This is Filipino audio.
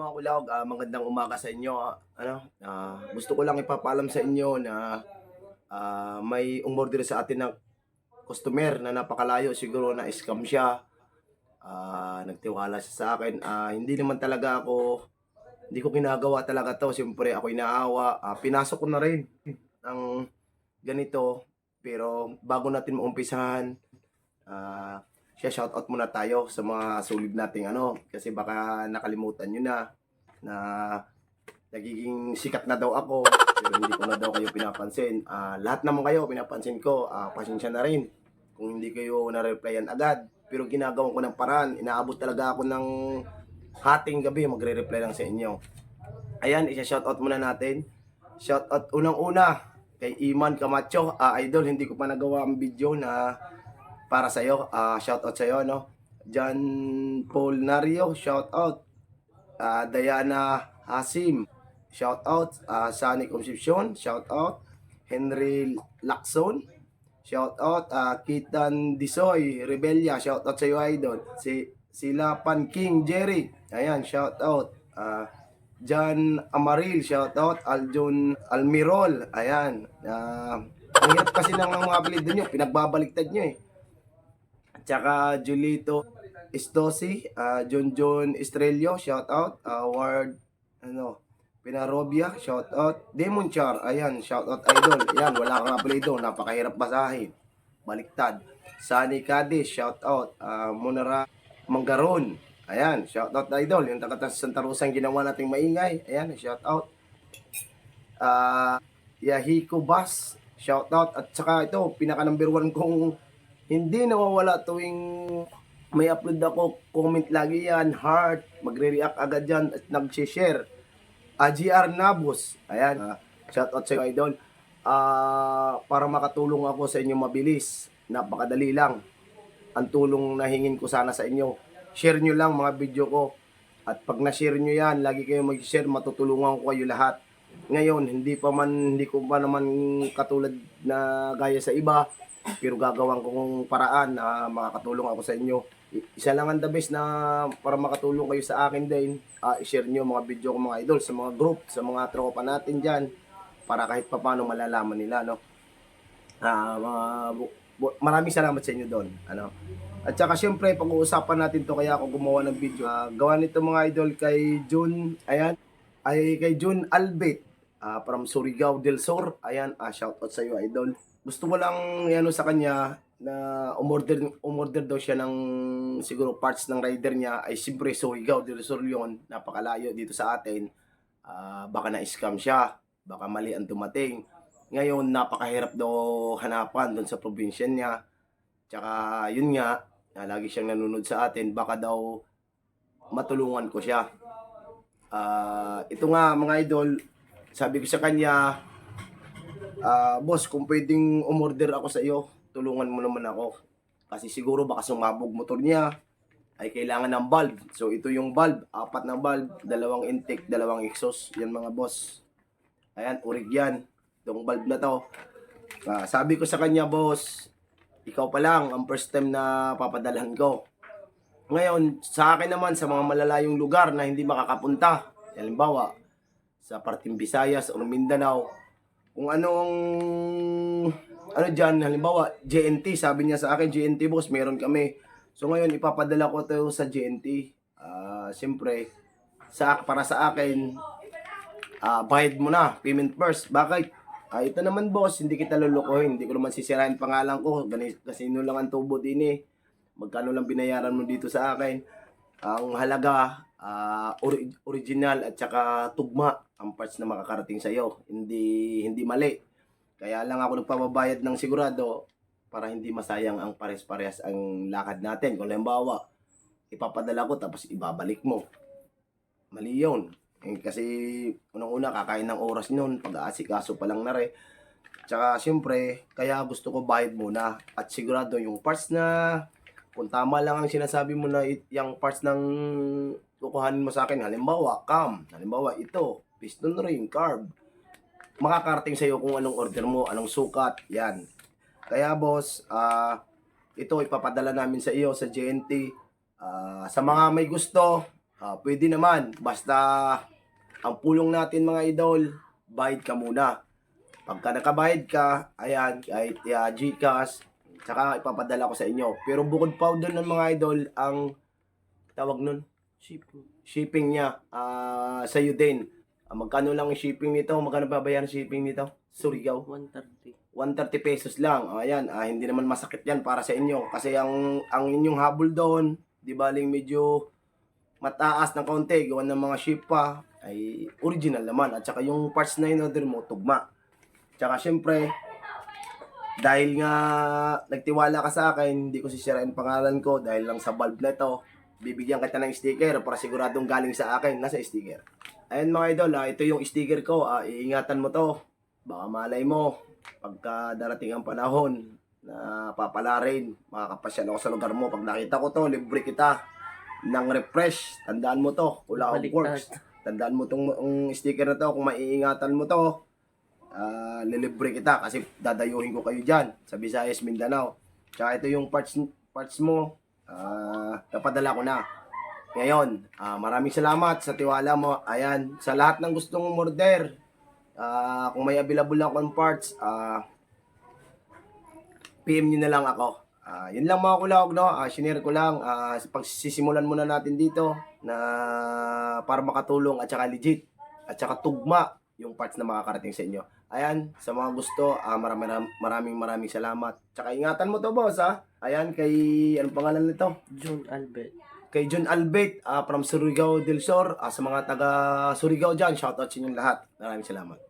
Mga kulawag, ah, magandang umaga sa inyo. ah. ano, ah, gusto ko lang ipapaalam sa inyo na ah, may umorder sa atin ng customer na napakalayo. Siguro na scam siya. Ah, nagtiwala siya sa akin. Ah, hindi naman talaga ako, hindi ko ginagawa talaga to. Siyempre ako inaawa. Ah, pinasok ko na rin ang ganito. Pero bago natin maumpisahan, ah, siya shoutout muna tayo sa mga sulid nating ano kasi baka nakalimutan nyo na na nagiging sikat na daw ako. Pero hindi ko na daw kayo pinapansin. Ah, lahat naman kayo pinapansin ko. Ah, pasensya na rin kung hindi kayo na-replyan agad. Pero ginagawa ko ng paraan. Inaabot talaga ako ng hating gabi magre-reply lang sa inyo. Ayan isa shoutout muna natin. Shoutout unang una kay Iman Camacho. Ah, idol hindi ko pa nagawa ang video na para sa iyo. Ah, shout out sa iyo no. John Paul Nario, shout out. Ah, Diana Hasim, shout out. Ah, Sunny Concepcion, shout out. Henry Lacson, shout out. Ah, Kitan Disoy, Rebellia, shout out sa iyo idol. Si sila Pan King Jerry, ayan, shout out. Ah, John Amaril, shout out. Aljon Almirol, ayan. Ah, ang hirap kasi ng mga apelido nyo, pinagbabaliktad nyo eh. Tsaka Julito Estosi, ah, John John Estrello, shout out. Ah, Ward, ano, Pinarobia, shout out. Demon Char, ayan, shout out idol. Ayan, wala kang apelido, napakahirap basahin. Baliktad. Sunny Cadiz, shout out. Ah, Munara Manggaron, ayan, shout out idol. Yung taga Santa Rosa ang ginawa nating maingay, ayan, shout out. Ah, Yahiko Bas, shout out. At saka ito, pinaka number one kong hindi nawawala tuwing may upload ako, comment lagi yan, heart, magre-react agad yan, at nag-share. Ah, GR Nabos, ayan, ah, shout out sa iyo, idol. Ah, para makatulong ako sa inyo mabilis, napakadali lang. Ang tulong na hingin ko sana sa inyo, share nyo lang mga video ko. At pag na-share nyo yan, lagi kayo mag-share, matutulungan ko kayo lahat. Ngayon, hindi pa man, hindi ko pa naman katulad na gaya sa iba, pero gagawan kong paraan na makakatulong ako sa inyo. Isa lang ang the best na para makatulong kayo sa akin din, ah, i-share nyo mga video ko mga idol sa mga group, sa mga tropa natin dyan, para kahit pa paano malalaman nila, no? Ah, mga, maraming salamat sa inyo doon, ano? At saka syempre, pag-uusapan natin to kaya ako gumawa ng video. Ah, gawa nito mga idol kay June, ayan, ay kay June Albet, ah, from Surigao del Sur. Ayan, ah, shout out sa iyo idol. Gusto ko lang ano sa kanya na umorder umorder daw siya ng siguro parts ng rider niya ay siyempre Surigao del Sur yun. Napakalayo dito sa atin. Ah, baka na-scam siya, baka mali ang dumating. Ngayon, napakahirap daw hanapan doon sa probinsya niya. Tsaka, yun nga, na lagi siyang nanonood sa atin, baka daw matulungan ko siya. Ah, ito nga mga idol, sabi ko sa kanya, ah, boss, kung pwedeng umorder ako sa iyo, tulungan mo naman ako. Kasi siguro baka sumabog motor niya, ay kailangan ng valve. So ito yung valve, apat na valve, dalawang intake, dalawang exhaust. Yan mga boss. Ayan, urig yan. Itong valve na to. Ah, sabi ko sa kanya, boss, ikaw pa lang ang first time na papadalhan ko. Ngayon, sa akin naman, sa mga malalayong lugar na hindi makakapunta, halimbawa, sa parting Visayas o Mindanao, kung anong, ano dyan, halimbawa, JNT, sabi niya sa akin, JNT boss, meron kami. So ngayon, ipapadala ko to sa JNT. Ah, Siyempre, sa, para sa akin, ah bayad mo na, payment first. Bakit? Ah, ito naman boss, hindi kita lulukohin. Hindi ko naman sisirain pangalan ko. Kasi lang ang tubo din eh. Magkano lang binayaran mo dito sa akin. Ang halaga, ah, ori- original at saka tugma ang parts na makakarating sa iyo. Hindi hindi mali. Kaya lang ako nagpapabayad ng sigurado para hindi masayang ang pares-pares ang lakad natin. Kung halimbawa, ipapadala ko tapos ibabalik mo. Mali yun. Eh, kasi unang-una kakain ng oras nun, pag-aasikaso pa lang na rin. Tsaka siyempre, kaya gusto ko bayad muna. At sigurado yung parts na, kung tama lang ang sinasabi mo na it- yung parts ng kukuhanin mo sa akin, halimbawa, cam, halimbawa, ito, piston ring, carb, makakarating sa'yo kung anong order mo, anong sukat, yan. Kaya boss, ah, ito ipapadala namin sa iyo sa JNT. Ah, sa mga may gusto, Ah, pwede naman. Basta ang pulong natin mga idol, bayad ka muna. Pagka nakabayad ka, ayan, kahit uh, Gcash, tsaka ipapadala ko sa inyo. Pero bukod pa doon ng mga idol, ang tawag nun, Shipping. shipping niya ah sa iyo din. Ah, magkano lang yung shipping nito? Magkano babayaran shipping nito? Surigao. 130. 130 pesos lang. Ayan, ah, hindi naman masakit 'yan para sa inyo kasi ang ang inyong habol doon, di baling medyo mataas ng konti, gawa ng mga ship pa ay original naman at saka yung parts na in-order mo tugma. Tsaka syempre dahil nga nagtiwala ka sa akin, hindi ko sisirain pangalan ko dahil lang sa bulb na to. Bibigyan kita ng sticker para siguradong galing sa akin. Nasa sticker. Ayan mga idol, ah, ito yung sticker ko. Ah, iingatan mo to. Baka malay mo, pagka darating ang panahon na papala rin, makakapasyal ako sa lugar mo. Pag nakita ko to, libre kita ng refresh. Tandaan mo to, wala akong works. Tandaan mo tong ang sticker na to, kung maiingatan mo to, ah lilibre kita kasi dadayuhin ko kayo dyan sa Visayas, Mindanao. Tsaka ito yung parts, parts mo, ah napadala ko na. Ngayon, ah, maraming salamat sa tiwala mo. Ayan, sa lahat ng gustong order, ah, kung may available lang akong parts, ah, PM nyo na lang ako. Ah, yun lang mga kulawag, no? Ah, shinare ko lang. Ah, pagsisimulan muna natin dito na para makatulong at saka legit at saka tugma yung parts na makakarating sa inyo. Ayan, sa mga gusto, ah, maraming, maraming maraming salamat. Tsaka ingatan mo to, boss, ha? Ayan, kay, anong pangalan nito? June Albert. Kay John Albert ah, from Surigao del Sur. Ah, sa mga taga Surigao dyan, shoutout sa inyong lahat. Maraming salamat.